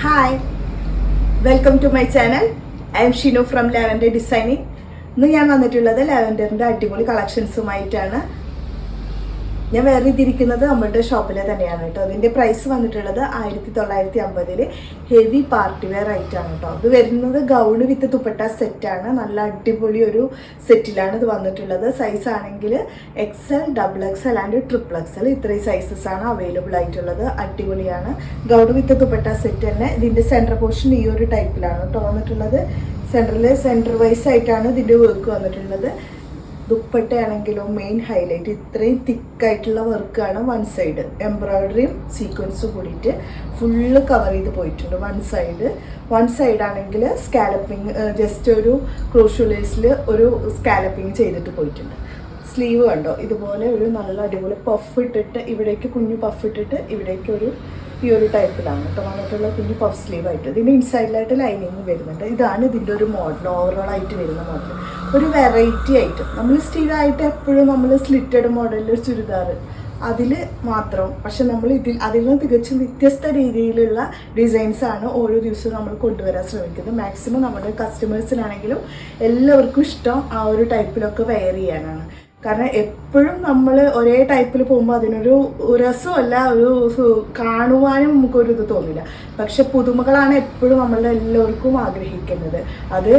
Hi welcome to my channel I'm Shinu from lavender designing ഇന്ന് ഞാൻ വന്നിട്ടുള്ളത് ലാവൻഡറിന്റെ അടിപൊളി കളക്ഷൻസുമായിട്ടാണ് ഞാൻ വേറെ ഇതിരിക്കുന്നത് നമ്മളുടെ ഷോപ്പിലെ തന്നെയാണ് കേട്ടോ. അതിന്റെ പ്രൈസ് വന്നിട്ടുള്ളത് ആയിരത്തി തൊള്ളായിരത്തി അമ്പതിൽ ഹെവി പാർട്ടി വെയർ ആയിട്ടാണ് കേട്ടോ. അത് വരുന്നത് ഗൗണ് വിത്ത് തുപ്പട്ട സെറ്റാണ് നല്ല അടിപൊളി ഒരു സെറ്റിലാണ് ഇത് വന്നിട്ടുള്ളത്. സൈസ് ആണെങ്കിൽ XL double XL and triple XL ഇത്രയും സൈസസ് ആണ് അവൈലബിൾ ആയിട്ടുള്ളത്. അടിപൊളിയാണ്. ഗൗണ് വിത്ത് തുപ്പട്ട സെറ്റ് തന്നെ. ഇതിന്റെ സെന്റർ പോർഷൻ ഈ ഒരു ടൈപ്പിലാണ് കേട്ടോ വന്നിട്ടുള്ളത്. സെന്ററിൽ സെന്റർ വൈസ് ആയിട്ടാണ് ഇതിന്റെ വർക്ക് വന്നിട്ടുള്ളത്. ദുപ്പട്ടയാണെങ്കിലും മെയിൻ ഹൈലൈറ്റ് ഇത്രയും തിക്കായിട്ടുള്ള വർക്കാണ് വൺ സൈഡ് എംബ്രോയിഡറിയും സീക്വൻസും കൂടിയിട്ട് ഫുള്ള് കവർ ചെയ്ത് പോയിട്ടുണ്ട് വൺ സൈഡ് വൺ സൈഡ് ആണെങ്കിൽ സ്കാലപ്പിങ് ജസ്റ്റ് ഒരു ക്രൂഷ്യലേസിൽ ഒരു സ്കാലപ്പിങ് ചെയ്തിട്ട് പോയിട്ടുണ്ട്. സ്ലീവ് കണ്ടോ? ഇതുപോലെ ഒരു നല്ല അടിപൊളി പഫ് ഇട്ടിട്ട് ഇവിടേക്ക് കുഞ്ഞു പഫ് ഇട്ടിട്ട് ഇവിടേക്ക് ഒരു ഈ ഒരു ടൈപ്പിലാണ്. കേട്ടോ വന്നിട്ടുള്ള പിന്നെ പഫ് സ്ലീവ് ആയിട്ട്. ഇതിന്റെ ഇൻസൈഡിലായിട്ട് ലൈനിങ് വരുന്നുണ്ട്. ഇതാണ് ഇതിന്റെ ഒരു മോഡൽ ഓവറോൾ ആയിട്ട് വരുന്ന മോഡൽ ഒരു വെറൈറ്റി ആയിട്ട്. നമ്മൾ സ്ഥിരമായിട്ട് എപ്പോഴും നമ്മൾ സ്ലിറ്റഡ് മോഡലിൽ ഒരു ചുരിദാർ അതിൽ മാത്രം. പക്ഷെ നമ്മൾ ഇതിൽ അതിൽ നിന്ന് തികച്ചും വ്യത്യസ്ത രീതിയിലുള്ള ഡിസൈൻസാണ് ഓരോ ദിവസവും നമ്മൾ കൊണ്ടുവരാൻ ശ്രമിക്കുന്നത്. മാക്സിമം നമ്മുടെ കസ്റ്റമേഴ്സിനാണെങ്കിലും എല്ലാവർക്കും ഇഷ്ടം ആ ഒരു ടൈപ്പിലൊക്കെ വെയർ ചെയ്യാനാണ്. കാരണം എപ്പോഴും നമ്മൾ ഒരേ ടൈപ്പിൽ പോകുമ്പോൾ അതിനൊരു രസമല്ല ഒരു കാണുവാനും നമുക്കൊരു ഇത് തോന്നില്ല. പക്ഷെ പുതുമകളാണ് എപ്പോഴും നമ്മളുടെ എല്ലാവർക്കും ആഗ്രഹിക്കുന്നത്. അത്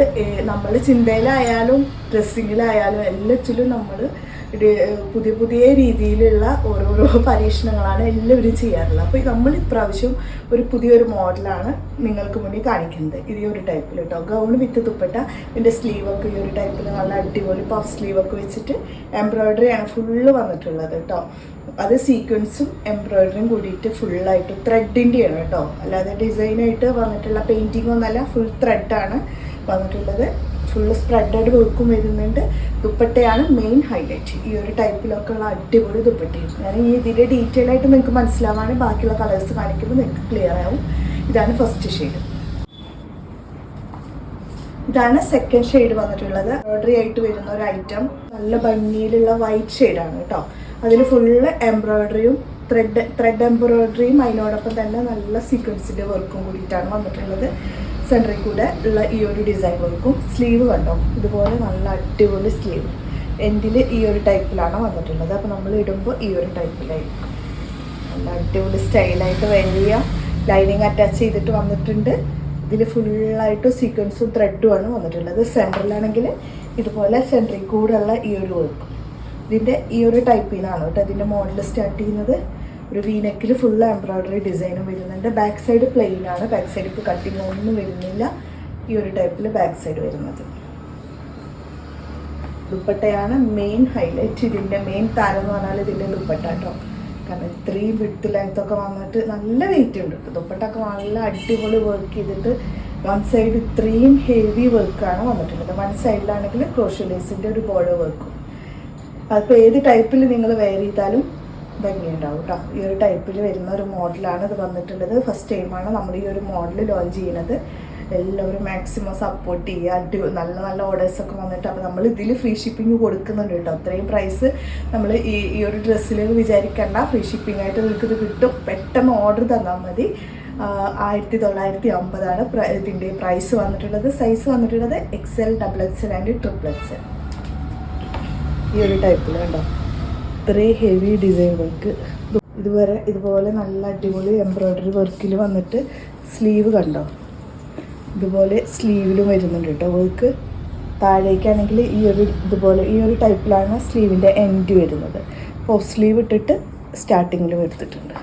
നമ്മൾ ചിന്തയിലായാലും ഡ്രസ്സിങ്ങിലായാലും എല്ലാറ്റിലും നമ്മൾ പുതിയ പുതിയ രീതിയിലുള്ള ഓരോരോ പരീക്ഷണങ്ങളാണ് എല്ലാവരും ചെയ്യാറുള്ളത്. അപ്പോൾ നമ്മൾ ഇപ്രാവശ്യം ഒരു പുതിയൊരു മോഡലാണ് നിങ്ങൾക്ക് മുന്നിൽ കാണിക്കുന്നത്. ഇത് ഒരു ടൈപ്പിൽ കേട്ടോ ഗൗൺ വിത്ത് തുപ്പട്ട ഇതിന്റെ സ്ലീവൊക്കെ ഈ ഒരു ടൈപ്പിൽ നല്ല അടിപൊളി പഫ് സ്ലീവൊക്കെ വെച്ചിട്ട് എംബ്രോയ്ഡറി ആണ് ഫുള്ള് വന്നിട്ടുള്ളത് കേട്ടോ അത് സീക്വൻസും എംബ്രോയ്ഡറിയും കൂടിയിട്ട് ഫുള്ളായിട്ട് ത്രെഡിന്റെയാണ് കേട്ടോ അല്ലാതെ ഡിസൈനായിട്ട് വന്നിട്ടുള്ള പെയിന്റിംഗ് ഒന്നല്ല ഫുൾ ത്രെഡാണ് വന്നിട്ടുള്ളത്. ഫുള്ള് സ്പ്രെഡഡ് വർക്കും വരുന്നുണ്ട്. ദുപ്പട്ടയാണ് മെയിൻ ഹൈലൈറ്റ് ഈ ഒരു ടൈപ്പിലൊക്കെ ഉള്ള അടിപൊളി ദുപ്പട്ടയും ഞാൻ ഈ ഇതിന്റെ ഡീറ്റെയിൽ ആയിട്ട് നിങ്ങൾക്ക് മനസ്സിലാവാനും ബാക്കിയുള്ള കളേഴ്സ് കാണിക്കുമ്പോൾ നിങ്ങൾക്ക് ക്ലിയർ ആവും. ഇതാണ് ഫസ്റ്റ് ഷെയ്ഡ് ഇതാണ് സെക്കൻഡ് ഷെയ്ഡ് വന്നിട്ടുള്ളത്. എംബ്രോയിഡറി ആയിട്ട് വരുന്ന ഒരു ഐറ്റം നല്ല ഭംഗിയിലുള്ള വൈറ്റ് ഷെയ്ഡാണ് കേട്ടോ. അതിൽ ഫുള്ള് എംബ്രോയിഡറിയും ത്രെഡ് ത്രെഡ് എംബ്രോയിഡറിയും അതിനോടൊപ്പം തന്നെ നല്ല സീക്വൻസിന്റെ വർക്കും കൂടിയിട്ടാണ് വന്നിട്ടുള്ളത്. സെന്ററിൽ കൂടെ ഉള്ള ഈ ഒരു ഡിസൈൻ വർക്കും സ്ലീവ് കണ്ടോ? ഇതുപോലെ നല്ല അടിപൊളി സ്ലീവ് എൻഡിൽ ഈ ഒരു ടൈപ്പിലാണ് വന്നിട്ടുള്ളത്. അപ്പോൾ നമ്മൾ ഇടുമ്പോൾ ഈ ഒരു ടൈപ്പിലായിരിക്കും നല്ല അടിപൊളി സ്റ്റൈലായിട്ട് വലിയ ലൈനിങ് അറ്റാച്ച് ചെയ്തിട്ട് വന്നിട്ടുണ്ട്. ഇതിൽ ഫുള്ളായിട്ട് സീക്വൻസും ത്രെഡുമാണ് വന്നിട്ടുള്ളത്. സെന്ററിലാണെങ്കിൽ ഇതുപോലെ സെന്ററിൽ കൂടെ ഉള്ള ഈ ഒരു വർക്ക് ഇതിന്റെ ഈ ഒരു ടൈപ്പിൽ നിന്നാണ് കേട്ടോ ഇതിന്റെ മോഡൽ സ്റ്റാർട്ട് ചെയ്യുന്നത്. ഒരു വീനെക്കിൽ ഫുൾ എംബ്രോയ്ഡറി ഡിസൈനും വരുന്നുണ്ട്. ബാക്ക് സൈഡ് പ്ലെയിൻ ആണ്. ബാക്ക് സൈഡ് ഇപ്പോൾ കട്ടിങ് ഒന്നും വരുന്നില്ല. ഈ ഒരു ടൈപ്പിൽ ബാക്ക് സൈഡ് വരുന്നത്. ദുപ്പട്ടയാണ് മെയിൻ ഹൈലൈറ്റ് ഇതിന്റെ മെയിൻ താരം എന്ന് പറഞ്ഞാൽ ഇതിന്റെ ദുപ്പട്ട കേട്ടോ കാരണം ഇത്രയും വിട്ട് ലെങ്ത് ഒക്കെ വന്നിട്ട് നല്ല വെയിറ്റ് ഉണ്ട് കേട്ടോ ദുപ്പട്ടൊക്കെ നല്ല അടിപൊളി വർക്ക് ചെയ്തിട്ട് വൺ സൈഡ് ഇത്രയും ഹെവി വർക്കാണ് വന്നിട്ടുള്ളത്. വൺ സൈഡിലാണെങ്കിൽ ക്രോഷ്യലേസിന്റെ ഒരു ബോർഡർ വർക്കും അതിപ്പോൾ ഏത് ടൈപ്പിൽ നിങ്ങൾ വെയർ ചെയ്താലും ഭംഗിയുണ്ടാവും കേട്ടോ ഈ ഒരു ടൈപ്പിൽ വരുന്ന ഒരു മോഡലാണ് ഇത് വന്നിട്ടുള്ളത്. ഫസ്റ്റ് ടൈമാണ് നമ്മൾ ഈ ഒരു മോഡൽ ലോഞ്ച് ചെയ്യുന്നത് എല്ലാവരും മാക്സിമം സപ്പോർട്ട് ചെയ്യുക. അടി നല്ല നല്ല ഓർഡേഴ്സൊക്കെ വന്നിട്ട് അപ്പോൾ നമ്മൾ ഇതിൽ ഫ്രീ ഷിപ്പിംഗ് കൊടുക്കുന്നുണ്ട് കേട്ടോ അത്രയും പ്രൈസ് നമ്മൾ ഈ ഈ ഒരു ഡ്രസ്സിൽ വിചാരിക്കേണ്ട. ഫ്രീ ഷിപ്പിംഗ് ആയിട്ട് നിങ്ങൾക്ക് ഇത് കിട്ടും. പെട്ടെന്ന് ഓർഡർ തന്നാൽ മതി. ആയിരത്തി തൊള്ളായിരത്തി അമ്പതാണ് ഇതിന്റെ പ്രൈസ് വന്നിട്ടുള്ളത്. സൈസ് വന്നിട്ടുള്ളത് X L double X L and triple X L ഈ ഒരു ടൈപ്പിൽ കണ്ടോ? ഇത്രയും ഹെവി ഡിസൈൻ വർക്ക് ഇതുവരെ ഇതുപോലെ നല്ല അടിപൊളി എംബ്രോയ്ഡറി വർക്കിൽ വന്നിട്ട് സ്ലീവ് കണ്ടോ? ഇതുപോലെ സ്ലീവിലും വരുന്നുണ്ട് കേട്ടോ വർക്ക് താഴേക്കാണെങ്കിൽ ഈ ഒരു ഇതുപോലെ ഈ ഒരു ടൈപ്പിലാണ് സ്ലീവിന്റെ എൻഡ് വരുന്നത്. പഫ് സ്ലീവ് ഇട്ടിട്ട് സ്റ്റാർട്ടിങ്ങിലും എടുത്തിട്ടുണ്ട്.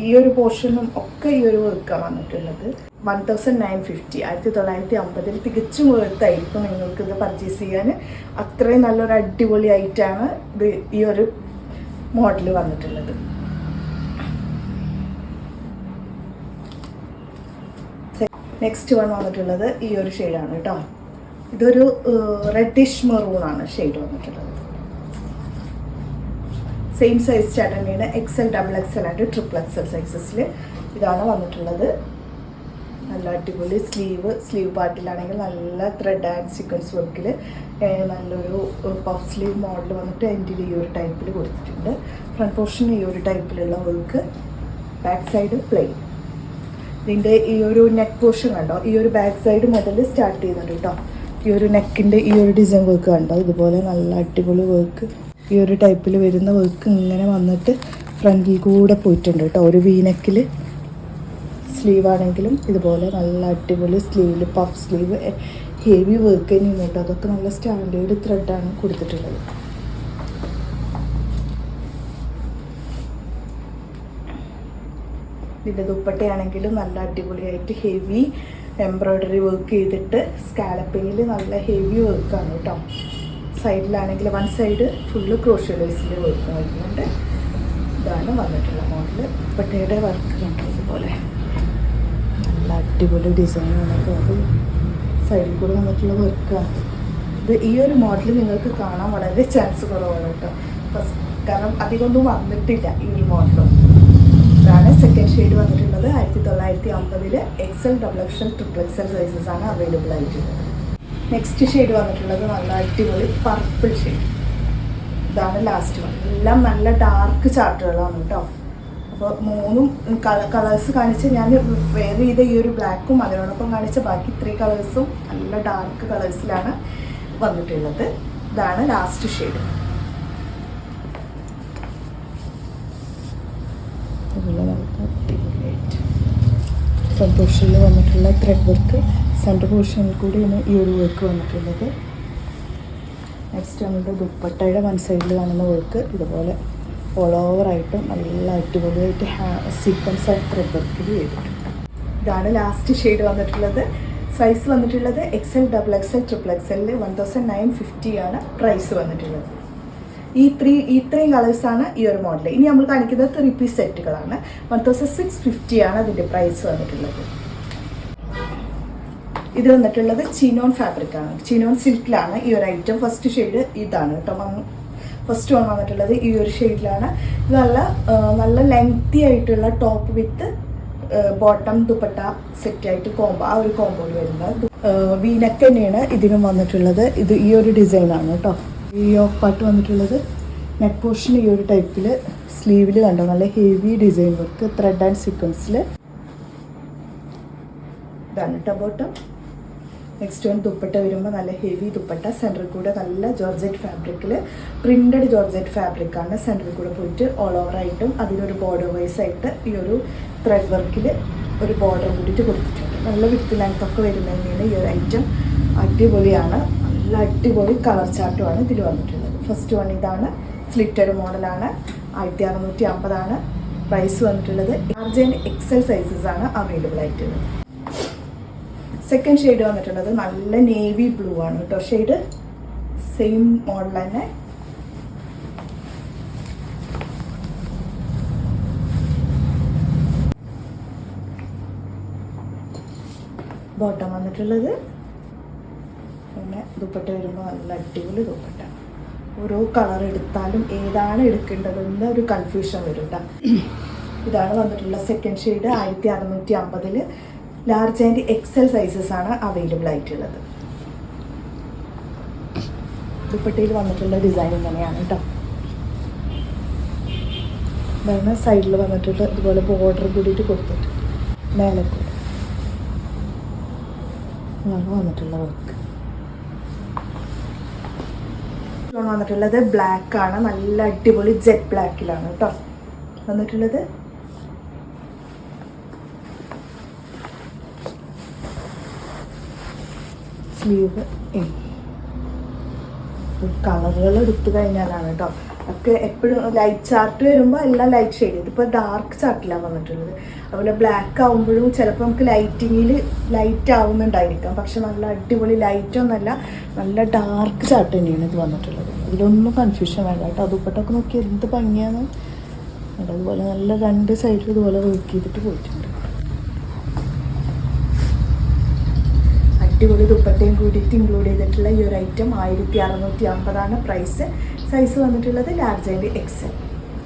ഈ ഒരു പോർഷനും ഒക്കെ ഈ ഒരു വർക്കാണ് വന്നിട്ടുള്ളത്. വൺ തൗസൻഡ് നയൻ ഫിഫ്റ്റി ആയിരത്തി തൊള്ളായിരത്തി അമ്പതിൽ തികച്ചും വേർത്തായിരിക്കും നിങ്ങൾക്ക് ഇത് പർച്ചേസ് ചെയ്യാൻ. അത്രയും നല്ലൊരു അടിപൊളി ആയിട്ടാണ് ഇത് ഈ ഒരു മോഡൽ വന്നിട്ടുള്ളത്. നെക്സ്റ്റ് വൺ വന്നിട്ടുള്ളത് ഈ ഒരു ഷെയ്ഡാണ് കേട്ടോ. ഇതൊരു റെഡിഷ് മെറൂൺ ആണ് ഷെയ്ഡ് വന്നിട്ടുള്ളത്. സെയിം സൈസ് ചേട്ടന്റെ X XL double L and triple L സൈസസിൽ ഇതാണ് വന്നിട്ടുള്ളത്. നല്ല അടിപൊളി സ്ലീവ് സ്ലീവ് പാർട്ടിലാണെങ്കിൽ നല്ല ത്രെഡ് ആൻഡ് സീക്വൻസ് വർക്കിൽ നല്ലൊരു പഫ് സ്ലീവ് മോഡൽ വന്നിട്ട് എന്റെ ഈ ഒരു ടൈപ്പിൽ കൊടുത്തിട്ടുണ്ട്. ഫ്രണ്ട് പോർഷൻ ഈ ഒരു ടൈപ്പിലുള്ള വർക്ക് ബാക്ക് സൈഡ് പ്ലെയിൻ ഇതിന്റെ ഈ ഒരു നെക്ക് പോർഷൻ കണ്ടോ? ഈ ഒരു ബാക്ക് സൈഡ് മുതൽ സ്റ്റാർട്ട് ചെയ്യുന്നുണ്ട് കേട്ടോ ഈ ഒരു നെക്കിന്റെ ഈ ഒരു ഡിസൈൻ വർക്ക് കണ്ടോ? ഇതുപോലെ നല്ല അടിപൊളി വർക്ക് ഈ ഒരു ടൈപ്പിൽ വരുന്ന വർക്ക് ഇങ്ങനെ വന്നിട്ട് ഫ്രണ്ടിൽ കൂടെ പോയിട്ടുണ്ട് കേട്ടോ ഒരു വീനെക്കിൽ സ്ലീവ് ആണെങ്കിലും ഇതുപോലെ നല്ല അടിപൊളി സ്ലീവിൽ പഫ് സ്ലീവ് ഹെവി വർക്ക് തന്നെയാണ് കേട്ടോ. അതൊക്കെ നല്ല സ്റ്റാൻഡേർഡ് ത്രെഡാണ് കൊടുത്തിട്ടുള്ളത്. ഇതിന്റെ ദുപ്പട്ടയാണെങ്കിലും നല്ല അടിപൊളിയായിട്ട് ഹെവി എംബ്രോയ്ഡറി വർക്ക് ചെയ്തിട്ട് സ്കാലപ്പിങ്ങിൽ നല്ല ഹെവി വർക്കാണ് കേട്ടോ. സൈഡിലാണെങ്കിൽ വൺ സൈഡ് ഫുള്ള് ക്രോഷ്യലൈസിൽ വർക്ക് വരുന്നുണ്ട് ഇതാണ് വന്നിട്ടുള്ള മോഡൽ ദുപ്പട്ടയുടെ വർക്ക് കണ്ടോ ഇതുപോലെ? നല്ല അടിപൊളി ഡിസൈനാണ്. അത് സൈഡിൽ കൂടെ വന്നിട്ടുള്ള വർക്കാണ് ഇത് ഈ ഒരു മോഡൽ നിങ്ങൾക്ക് കാണാൻ വളരെ ചാൻസ് കുറവാണ് കേട്ടോ. കാരണം അധികമൊന്നും വന്നിട്ടില്ല ഈ ഒരു മോഡലും ഇതാണ് സെക്കൻഡ് ഷെയ്ഡ് വന്നിട്ടുള്ളത്. ആയിരത്തി തൊള്ളായിരത്തി അമ്പതിൽ XL double XL triple XL sizes ആണ് അവൈലബിൾ ആയിട്ടുള്ളത്. നെക്സ്റ്റ് ഷെയ്ഡ് വന്നിട്ടുള്ളത് നല്ല അടിപൊളി പർപ്പിൾ ഷെയ്ഡ് ഇതാണ് ലാസ്റ്റ് വൺ എല്ലാം നല്ല ഡാർക്ക് ചാർട്ടുകളാണ് കേട്ടോ. അപ്പോൾ മൂന്നും കളേഴ്സ് കാണിച്ച് ഞാൻ വെയർ ചെയ്ത ഈ ഒരു ബ്ലാക്കും അതിനോടൊപ്പം കാണിച്ച ബാക്കി ത്രീ കളേഴ്സും നല്ല ഡാർക്ക് കളേഴ്സിലാണ് വന്നിട്ടുള്ളത്. ഇതാണ് ലാസ്റ്റ് ഷെയ്ഡ് ഫ്രണ്ട് പോർഷനിൽ വന്നിട്ടുള്ള ത്രെഡ് വർക്ക് സെന്റർ പോർഷനിൽ കൂടിയാണ് ഈ ഒരു വർക്ക് വന്നിട്ടുള്ളത്. നെക്സ്റ്റ് നമ്മുടെ ദുപ്പട്ടയുടെ വൺ സൈഡിൽ കാണുന്ന വർക്ക് ഇതുപോലെ ഓൾ ഓവറായിട്ട് നല്ല അടിപൊളിയായിട്ട് സീക്വൻസ് ആയിട്ട് വർക്കിൽ ചെയ്തിട്ടുണ്ട്. ഇതാണ് ലാസ്റ്റ് ഷെയ്ഡ് വന്നിട്ടുള്ളത്. സൈസ് വന്നിട്ടുള്ളത് എക്സൽ ഡബിൾ എക്സൽ ട്രിപ്പിൾ എക്സലിൽ വൺ തൗസൻഡ് നയൻ ഫിഫ്റ്റി ആണ് പ്രൈസ് വന്നിട്ടുള്ളത്. ഈ ത്രീ ഇത്രയും കളേഴ്സാണ് ഈ ഒരു മോഡൽ ഇനി നമ്മൾ കാണിക്കുന്നത് ത്രീ പീസ് സെറ്റുകളാണ്. വൺ തൗസൻഡ് സിക്സ് ഫിഫ്റ്റി ആണ് അതിന്റെ പ്രൈസ് വന്നിട്ടുള്ളത്. ഇത് വന്നിട്ടുള്ളത് ചീനോൺ ഫാബ്രിക് ആണ്. ചിനോൺ സിൽക്കിലാണ് ഈ ഒരു ഐറ്റം ഫസ്റ്റ് ഷെയ്ഡ് ഇതാണ് കേട്ടോ. ഫസ്റ്റ് വൺ വന്നിട്ടുള്ളത് ഈ ഒരു ഷെയ്ഡിലാണ് ഇത് നല്ല നല്ല ലെങ്തി ആയിട്ടുള്ള top with bottom dupatta set ആയിട്ട് കോംബോ ആ ഒരു കോമ്പോയിൽ വരുന്നത്. വീനക്ക് തന്നെയാണ് ഇതിനും വന്നിട്ടുള്ളത്. ഇത് ഈ ഒരു ഡിസൈനാണ് കേട്ടോ ഈ ഓഫ് പാട്ട് വന്നിട്ടുള്ളത്. നെക്ക് പോർഷൻ ഈ ഒരു ടൈപ്പിൽ സ്ലീവിൽ കണ്ടോ? നല്ല heavy design work thread and സീക്വൻസിൽ ഇതാണ് കേട്ടോ ബോട്ടം നെക്സ്റ്റ് വൺ ദുപ്പട്ട വരുമ്പോൾ നല്ല ഹെവി ദുപ്പട്ട. സെന്ററിൽ കൂടെ നല്ല ജോർജറ്റ് ഫാബ്രിക്കിൽ പ്രിന്റഡ് ജോർജറ്റ് ഫാബ്രിക്കാണ് സെന്ററിൽ കൂടെ പോയിട്ട് ഓൾ ഓവർ ആയിട്ടും അതിനൊരു ബോർഡർ വൈസ് ആയിട്ട് ഈ ഒരു ത്രെഡ് വർക്കിൽ ഒരു ബോർഡർ കൂടിയിട്ട് കൊടുത്തിട്ടുണ്ട്. നല്ല വിത്ത് ലെങ്ത് ഒക്കെ വരുന്നതിനാണ് ഈ ഒരു ഐറ്റം അടിപൊളിയാണ്. നല്ല അടിപൊളി കളർ ചാർട്ടുമാണ് ഇതിൽ വന്നിട്ടുള്ളത്. ഫസ്റ്റ് വൺ ഇതാണ്. സ്ലിറ്റഡ് മോഡലാണ് ആയിരത്തി അറുന്നൂറ്റി അമ്പതാണ് പ്രൈസ് വന്നിട്ടുള്ളത്. ലാർജ് ആൻഡ് എക്സൽ സൈസസ് ആണ് അവൈലബിൾ ആയിട്ടുള്ളത്. സെക്കൻഡ് ഷെയ്ഡ് വന്നിട്ടുള്ളത് നല്ല നേവി ബ്ലൂ ആണ് കേട്ടോ. ഷെയ്ഡ് സെയിം മോഡൽ തന്നെ. ബോട്ടം വന്നിട്ടുള്ളത്. പിന്നെ ദുപ്പട്ട വരുമ്പോൾ നല്ല അടിപൊളി ദുപ്പട്ട. ഓരോ കളർ എടുത്താലും ഏതാണ് എടുക്കേണ്ടതെന്ന് ഒരു കൺഫ്യൂഷൻ വരും ഇതാണ് വന്നിട്ടുള്ള സെക്കൻഡ് ഷെയ്ഡ് ആയിരത്തി അറുന്നൂറ്റി അമ്പതിൽ ലാർജ് ആൻഡ് എക്സൽ സൈസസ് ആണ് അവൈലബിൾ ആയിട്ടുള്ളത്. ദുപ്പട്ടയിൽ വന്നിട്ടുള്ള ഡിസൈൻ ഇങ്ങനെയാണ് കേട്ടോ ഇതാണ് സൈഡിൽ വന്നിട്ടുള്ള ഇതുപോലെ ബോർഡർ കൂടിയിട്ട് കൊടുത്തിട്ട് മേലെ കൂടെ ഇതാണ് വന്നിട്ടുള്ള വർക്ക് വന്നിട്ടുള്ളത് ബ്ലാക്ക് ആണ്. നല്ല അടിപൊളി ജെറ്റ് ബ്ലാക്കിലാണ് കേട്ടോ വന്നിട്ടുള്ളത് സ്ലീവ് കളറുകൾ എടുത്തു കഴിഞ്ഞാലാണ് കേട്ടോ. ഒക്കെ എപ്പോഴും ലൈറ്റ് ചാർട്ട് വരുമ്പോൾ എല്ലാം ലൈറ്റ് ഷെയ്ഡ് ഇതിപ്പോൾ ഡാർക്ക് ചാർട്ടിലാണ് വന്നിട്ടുള്ളത്. അതുപോലെ ബ്ലാക്ക് ആകുമ്പോഴും ചിലപ്പോൾ നമുക്ക് ലൈറ്റിങ്ങിൽ ലൈറ്റ് ആവുന്നുണ്ടായിരിക്കാം. പക്ഷെ നല്ല അടിപൊളി ലൈറ്റൊന്നല്ല നല്ല ഡാർക്ക് ചാർട്ട് തന്നെയാണ് ഇത് വന്നിട്ടുള്ളത്. ഇതിലൊന്നും കൺഫ്യൂഷൻ വേണ്ട കേട്ടോ. അതുപെട്ടൊക്കെ നോക്കി എന്ത് ഭംഗിയാണ്. അതുപോലെ നല്ല രണ്ട് സൈഡിൽ ഇതുപോലെ വർക്ക് ചെയ്തിട്ട് പോയിട്ടുണ്ട്. അടിപൊളി ദുപ്പട്ടയും കൂടിയിട്ട് ഇൻക്ലൂഡ് ചെയ്തിട്ടുള്ള ഈ ഒരു ഐറ്റം ആയിരത്തി അറുന്നൂറ്റി അമ്പതാണ് പ്രൈസ് സൈസ് വന്നിട്ടുള്ളത് ലാർജ് ആൻഡ് എക്സൽ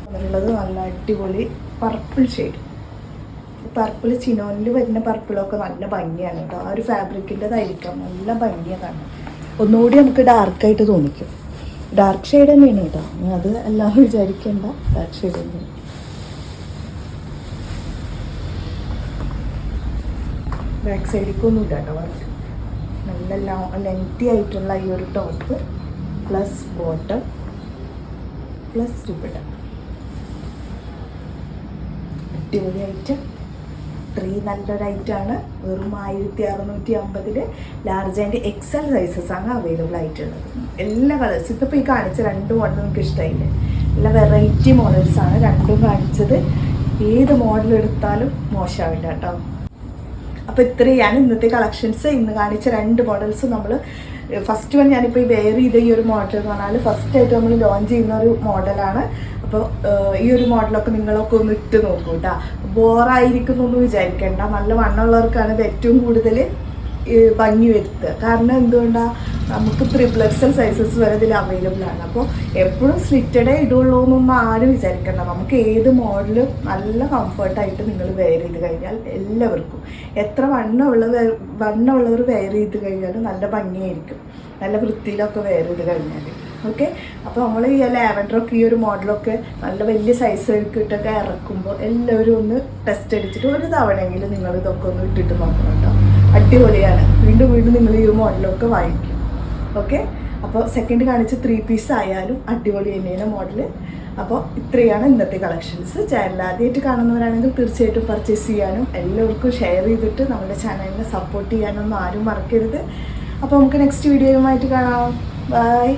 വന്നിട്ടുള്ളത് നല്ല അടിപൊളി പർപ്പിൾ ഷെയ്ഡ് പർപ്പിൾ ചിനോനിൽ വരുന്ന പർപ്പിളൊക്കെ നല്ല ഭംഗിയാണ് കേട്ടോ ആ ഒരു ഫാബ്രിക്കിന്റെതായിരിക്കാം നല്ല ഭംഗിയാണ് ഒന്നുകൂടി നമുക്ക് ഡാർക്കായിട്ട് തോന്നിക്കും. ഡാർക്ക് ഷെയ്ഡ് തന്നെയാണ് കേട്ടോ അത് എല്ലാവരും വിചാരിക്കേണ്ട. ഡാർക്ക് ഷെയ്ഡ് തന്നെയാണ്. ബാക്ക് സൈഡിലേക്കൊന്നും ഇല്ല കേട്ടോ വർക്ക് നല്ല ലെങ്തി ആയിട്ടുള്ള ഈ ഒരു top plus bottom plus dupatta item ഇത്രയും നല്ലൊരു ഐറ്റമാണ് വെറും ആയിരത്തി അറുന്നൂറ്റി അമ്പതിൽ ലാർജ് ആൻഡ് എക്സൽ സൈസസ് ആണ് അവൈലബിൾ ആയിട്ടുള്ളത്. എല്ലാ കളേഴ്സ് ഇതിപ്പോൾ ഈ കാണിച്ച രണ്ട് മോഡൽ നമുക്ക് ഇഷ്ടമായില്ലേ എല്ലാ വെറൈറ്റി മോഡൽസ് ആണ്. രണ്ടും കാണിച്ചത്. ഏത് മോഡൽ എടുത്താലും മോശമാവില്ല കേട്ടോ. അപ്പോൾ ഇത്രയാണ് ഇന്നത്തെ കളക്ഷൻസ് ഇന്ന് കാണിച്ച രണ്ട് മോഡൽസ് നമ്മൾ ഫസ്റ്റ് വൺ ഞാനിപ്പോൾ ഈ വെയർ ചെയ്ത ഈ ഒരു മോഡൽ എന്ന് പറഞ്ഞാൽ ഫസ്റ്റ് ആയിട്ട് നമ്മൾ ലോഞ്ച് ചെയ്യുന്ന ഒരു മോഡലാണ് അപ്പോൾ ഈ ഒരു മോഡലൊക്കെ നിങ്ങളൊക്കെ ഒന്ന് ഇട്ട് നോക്കൂ കേട്ടോ ബോറായിരിക്കുന്നൊന്നും വിചാരിക്കേണ്ട. നല്ല വണ്ണമുള്ളവർക്കാണ് ഇത് ഏറ്റവും കൂടുതൽ ഭംഗി വരുത്തുക. കാരണം എന്തുകൊണ്ടാണ് നമുക്ക് ത്രിപ്ലക്സൽ സൈസസ് വരെ ഇതിൽ അവൈലബിൾ ആണ്. അപ്പോൾ എപ്പോഴും സ്ലിറ്റഡേ ഇടുള്ളൂ എന്നൊന്നും ആരും വിചാരിക്കണ്ട. നമുക്ക് ഏത് മോഡലും നല്ല കംഫർട്ടായിട്ട് നിങ്ങൾ വെയർ ചെയ്ത് കഴിഞ്ഞാൽ എല്ലാവർക്കും. എത്ര വണ്ണമുള്ള വണ്ണമുള്ളവർ വെയർ ചെയ്ത് കഴിഞ്ഞാലും നല്ല ഭംഗിയായിരിക്കും. നല്ല വൃത്തിയിലൊക്കെ വെയർ ചെയ്ത് കഴിഞ്ഞാൽ ഓക്കെ അപ്പോൾ നമ്മൾ ഈ ലാവൻഡറൊക്കെ ഈ ഒരു മോഡലൊക്കെ നല്ല വലിയ സൈസ് ഇട്ടൊക്കെ ഇറക്കുമ്പോൾ എല്ലാവരും ഒന്ന് ടെസ്റ്റ് അടിച്ചിട്ട് ഒരു തവണയെങ്കിലും നിങ്ങൾ ഇതൊക്കെ ഒന്ന് ഇട്ടിട്ട് നോക്കണം കേട്ടോ. അടിപൊളിയാണ്. വീണ്ടും വീണ്ടും നിങ്ങൾ ഈ മോഡലൊക്കെ വാങ്ങിക്കും. ഓക്കെ അപ്പോൾ സെക്കൻഡ് കാണിച്ച ത്രീ പീസ് ആയാലും അടിപൊളി തന്നെയാണ് മോഡൽ അപ്പോൾ ഇത്രയാണ് ഇന്നത്തെ കളക്ഷൻസ് ചാനൽ ആദ്യമായിട്ട് കാണുന്നവരാണെങ്കിൽ തീർച്ചയായിട്ടും പർച്ചേസ് ചെയ്യാനും എല്ലാവർക്കും ഷെയർ ചെയ്തിട്ട് നമ്മുടെ ചാനലിനെ സപ്പോർട്ട് ചെയ്യാനൊന്നും ആരും മറക്കരുത്. അപ്പോൾ നമുക്ക് നെക്സ്റ്റ് വീഡിയോയുമായിട്ട് കാണാം. ബൈ